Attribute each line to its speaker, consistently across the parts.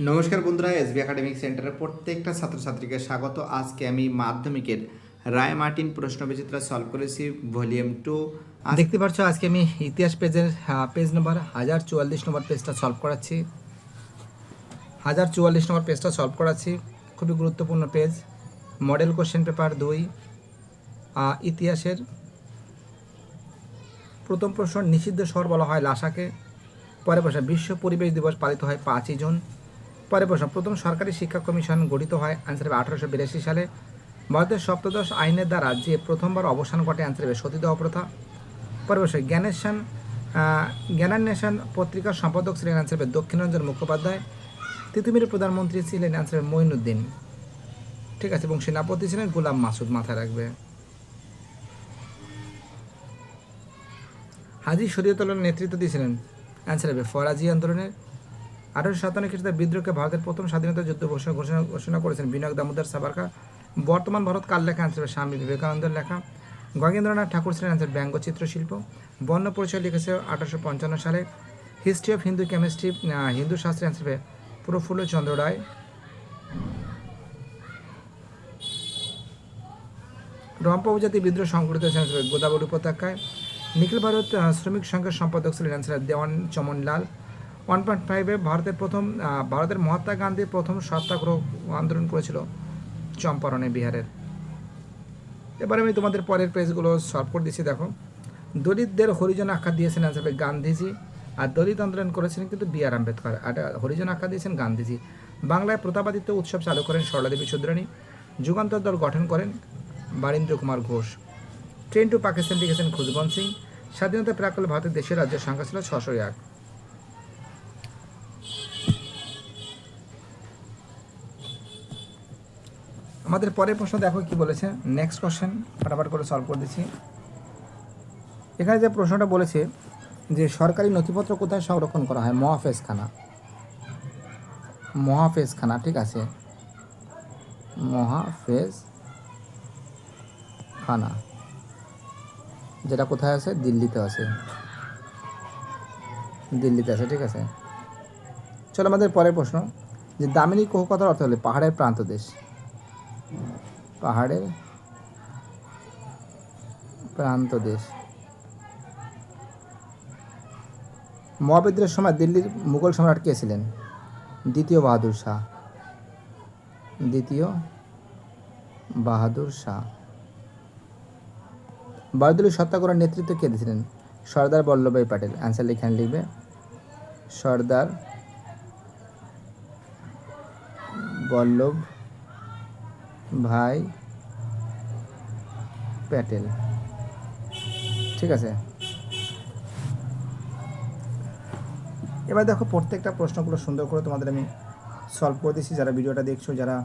Speaker 1: নমস্কার বন্ধুরা, SB academic সেন্টারের প্রত্যেকটা ছাত্রছাত্রীকে স্বাগত। আজকে আমি মাধ্যমিকের রায় মার্টিন প্রশ্ন বিচিত্রা সলভ করেছি ভলিউম টু
Speaker 2: দেখতে পাচ্ছ, আজকে আমি ইতিহাস পেজের পেজ নম্বর হাজার চুয়াল্লিশ নম্বর পেজটা সলভ করাচ্ছি। হাজার চুয়াল্লিশ নম্বর পেজটা সলভ করাচ্ছি। খুবই গুরুত্বপূর্ণ পেজ মডেল কোশ্চেন পেপার দুই। ইতিহাসের প্রথম প্রশ্ন, নিষিদ্ধ স্বর বলা হয় লাসাকে। পরে প্রশ্ন, বিশ্ব পরিবেশ দিবস পালিত হয় পাঁচই জুন। পরে প্রশ্ন, প্রথম সরকারি শিক্ষা কমিশন গঠিত হয় অ্যান্সার হবে আঠারোশো বিরাশি সালে। ভারতের সপ্তদশ আইনের দ্বারা যে প্রথমবার অবসান ঘটে অ্যান্সার হবে সতীদাহ প্রথা। পরে প্রশ্ন, জ্ঞানেশন জ্ঞানান্বেষণ পত্রিকার সম্পাদক ছিলেন অ্যান্সার হবে দক্ষিণরঞ্জন মুখোপাধ্যায়। তিতুমিরের প্রধানমন্ত্রী ছিলেন অ্যান্সার হবে মঈনুদ্দিন। ঠিক আছে, এবং সেনাপতি ছিলেন গোলাম মাসুদ মাথায় রাখবে। হাজি শরীয়তুল্লাহ নেতৃত্ব দিয়েছিলেন অ্যান্সার হবে ফরাজি আন্দোলনের। আঠারোশো সাতান্ন খ্রিস্টাব্দে বিদ্রোহকে ভারতের প্রথম স্বাধীনতা যুদ্ধ ঘোষণা ঘোষণা ঘোষণা করেছেন বিনায়ক দামোদর সাবারকা বর্তমান ভারত কার লেখা হবে স্বামী বিবেকানন্দের লেখা। গগেন্দ্রনাথ ঠাকুর ছিলেন অ্যান্সার ব্যঙ্গ চিত্রশিল্প। বর্ণ পরিচয় লিখেছে আঠারোশো পঞ্চান্ন সালে। History of Hindu chemistry Hindu শাস্ত্রে হবে প্রফুল্ল চন্দ্র রায়। রম্পা উপজাতি বিদ্রোহ সংঘটিত হয়েছে গোদাবরী উপত্যকায়। নিখিল ভারত শ্রমিক সংঘের সম্পাদক ছিলেন হবে দেওয়ান চমন লাল ওয়ান পয়েন্ট ফাইভে ভারতের প্রথম ভারতের মহাত্মা গান্ধী প্রথম সত্যাগ্রহ আন্দোলন করেছিল চম্পারণে, বিহারের। এবার আমি তোমাদের পরের পেজগুলো সলভ করে দিচ্ছি, দেখো। দলিতদের হরিজন আখ্যা দিয়েছেন হবে গান্ধীজি, আর দলিত আন্দোলন করেছিলেন কিন্তু বি আর আম্বেদকর। আর হরিজন আখ্যা দিয়েছেন গান্ধীজি। বাংলায় প্রতাপাদিত্য উৎসব চালু করেন সরলাদেবী চৌধুরানী, যুগান্তর দল গঠন করেন বারীন্দ্র কুমার ঘোষ। ট্রেন টু পাকিস্তান লিখেছেন খুশবন্ত সিং। স্বাধীনতা প্রাককালে ভারতের দেশের রাজ্যের সংখ্যা ছিল ছশো এক। আমাদের পরের প্রশ্ন দেখো কি বলেছে। নেক্সট কোশ্চেন ফটাফট করে সলভ করে দিচ্ছি। এখানে যে প্রশ্নটা বলেছে যে সরকারি নথিপত্র কোথায় সংরক্ষণ করা হয়? মহাফেজখানা। মহাফেজখানা, ঠিক আছে। মহাফেজ খানা যেটা কোথায় আছে? দিল্লিতে আছে। দিল্লিতে আছে, ঠিক আছে। চলো আমাদের পরের প্রশ্ন। যে দামিনী কোহ কথার অর্থ হলে পাহাড়ের প্রান্ত দেশ। পাহাড়ের প্রান্ত দেশ। মহাবিদ্রোহের সময় দিল্লির মুঘল সম্রাট কে ছিলেন? দ্বিতীয় বাহাদুর শাহ। দ্বিতীয় বাহাদুর শাহ। বারদুলি সত্যাগ্রহের নেতৃত্ব কে দিয়েছিলেন সর্দার বল্লভভাই প্যাটেল। অ্যান্সার এখানে লিখবে। সর্দার বল্লভ ভাই প্যাটেল। ঠিক আছে। এবার দেখো প্রত্যেকটা প্রশ্নগুলো সুন্দর করে তোমাদের আমি সলভ করে দিচ্ছি যারা ভিডিওটা দেখছ, যারা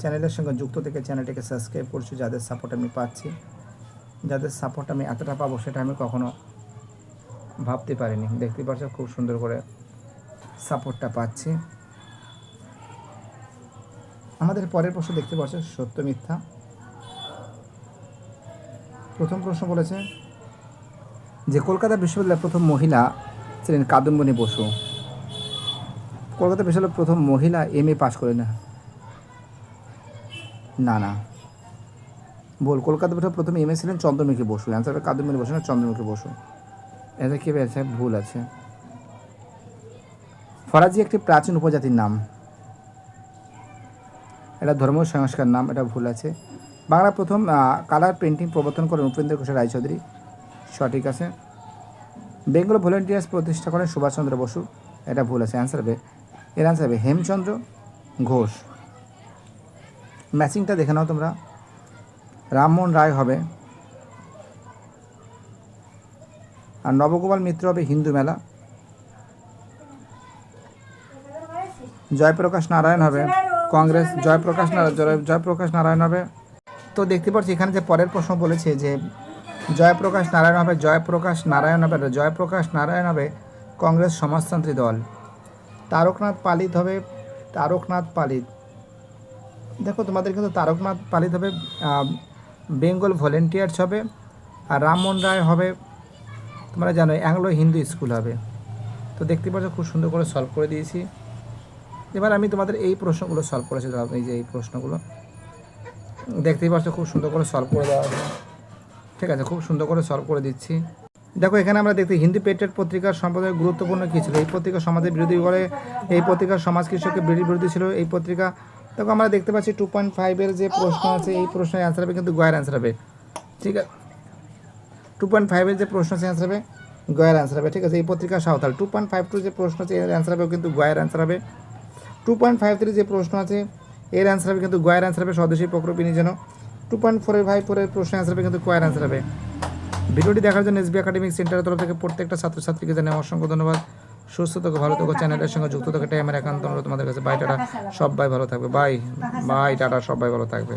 Speaker 2: চ্যানেলের সঙ্গে যুক্ত থেকে চ্যানেলটাকে সাবস্ক্রাইব করছ, যাদের সাপোর্ট আমি পাচ্ছি, যাদের সাপোর্ট আমি এতটা পাবো, সেটা আমি কখনো ভাবতে পারিনি। দেখতে পাচ্ছ, খুব সুন্দর করে সাপোর্টটা পাচ্ছি। আমাদের পরের প্রশ্ন দেখতে পাচ্ছ, সত্য, মিথ্যা। প্রথম প্রশ্ন বলেছে যে, কলকাতা বিশ্ববিদ্যালয়ের প্রথম মহিলা ছিলেন কাদম্বনী বসু। কলকাতা বিশ্ববিদ্যালয়ের প্রথম মহিলা এম এ পাশ করে না না। বল, কলকাতা বিশ্ববিদ্যালয়ের প্রথম এম এ ছিলেন চন্দ্রমুখী বসু। অ্যান্সার হবে কাদম্বনী বসু না চন্দ্রমুখী বসু। এটা কি ভুল আছে। ফরাজি একটি প্রাচীন উপজাতির নাম। এটা ধর্ম সংস্কার নাম, এটা ভুল আছে। বাংলা প্রথম কালার পেন্টিং প্রবর্তন করেন উপেন্দ্র ঘোষের রায়চৌধুরী সঠিক আছে। বেঙ্গল ভলেন্টিয়ার্স প্রতিষ্ঠা করেন সুভাষচন্দ্র বসু। এটা ভুল আছে অ্যান্সার হবে। এর অ্যান্সার হবে হেমচন্দ্র ঘোষ। ম্যাচিংটা দেখে নাও তোমরা। রামমোহন রায় হবে। আর নবগোপাল মিত্র হবে হিন্দু মেলা। জয়প্রকাশ নারায়ণ হবে। কংগ্রেস, জয়প্রকাশ নারায়ণ জয়- জয়প্রকাশ নারায়ণ হবে। তো দেখতে পাচ্ছি এখানে যে পরের প্রশ্ন বলেছে যে, জয়প্রকাশ নারায়ণ হবে, জয়প্রকাশ নারায়ণ হবে জয়প্রকাশ নারায়ণ হবে কংগ্রেস সমাজতান্ত্রী দল। তারকনাথ পালিত হবে, তারকনাথ পালিত। দেখো, তোমাদের কিন্তু তারকনাথ পালিত হবে বেঙ্গল ভলেন্টিয়ার্স হবে, আর রামমোহন রায় হবে, তোমরা জানো অ্যাংলো হিন্দু স্কুল হবে। তো দেখতে পাচ্ছ, খুব সুন্দর করে সলভ করে দিয়েছি। এবার আমি তোমাদের এই প্রশ্নগুলো সলভ করেছি এই যে এই প্রশ্নগুলো। দেখতেই পাচ্ছ, খুব সুন্দর করে সলভ করে দেওয়া ঠিক আছে, খুব সুন্দর করে সলভ করে দিচ্ছি। দেখো, এখানে আমরা দেখতে হিন্দি পেটের পত্রিকার সম্পাদক গুরুত্বপূর্ণ কী ছিল? এই পত্রিকা সমাজের বিরোধী বলে, এই পত্রিকার সমাজ কৃষকের বিরোধী ছিল। এই পত্রিকা, দেখো, আমরা দেখতে পাচ্ছি টু পয়েন্ট ফাইভের যে প্রশ্ন আছে, এই প্রশ্নের অ্যান্সার হবে কিন্তু গয়ের অ্যান্সার হবে। ঠিক আছে? টু পয়েন্ট ফাইভের যে প্রশ্ন আছে অ্যান্সার হবে গয়ের অ্যান্সার হবে। ঠিক আছে, এই পত্রিকা Santal. Two point five two যে প্রশ্ন আছে, এর অ্যান্সার হবে কিন্তু গয়ের অ্যান্সার হবে। টু পয়েন্ট ফাইভ থ্রি যে প্রশ্ন আছে, এর অ্যান্সার হবে কিন্তু গয়ের অ্যান্সার হবে, স্বদেশী প্রকল্পিনী যেন টু পয়েন্ট ফোরের ফাইভ ফোরের প্রশ্নের অ্যান্সার হবে কিন্তু কয়ের অ্যান্সার হবে। ভিডিওটি দেখার জন্য এসবি একাডেমিক সেন্টারের তরফ থেকে প্রত্যেকটা ছাত্রছাত্রীকে জানাই অসংখ্য ধন্যবাদ। সুস্থ থাকো, ভালো থাকো, চ্যানেলের সঙ্গে যুক্ত থাকো এটাই আমার একান্ত তোমাদের কাছে। Bye tata. সবাই ভালো থাকবে। Bye bye tata. সবাই ভালো থাকবে।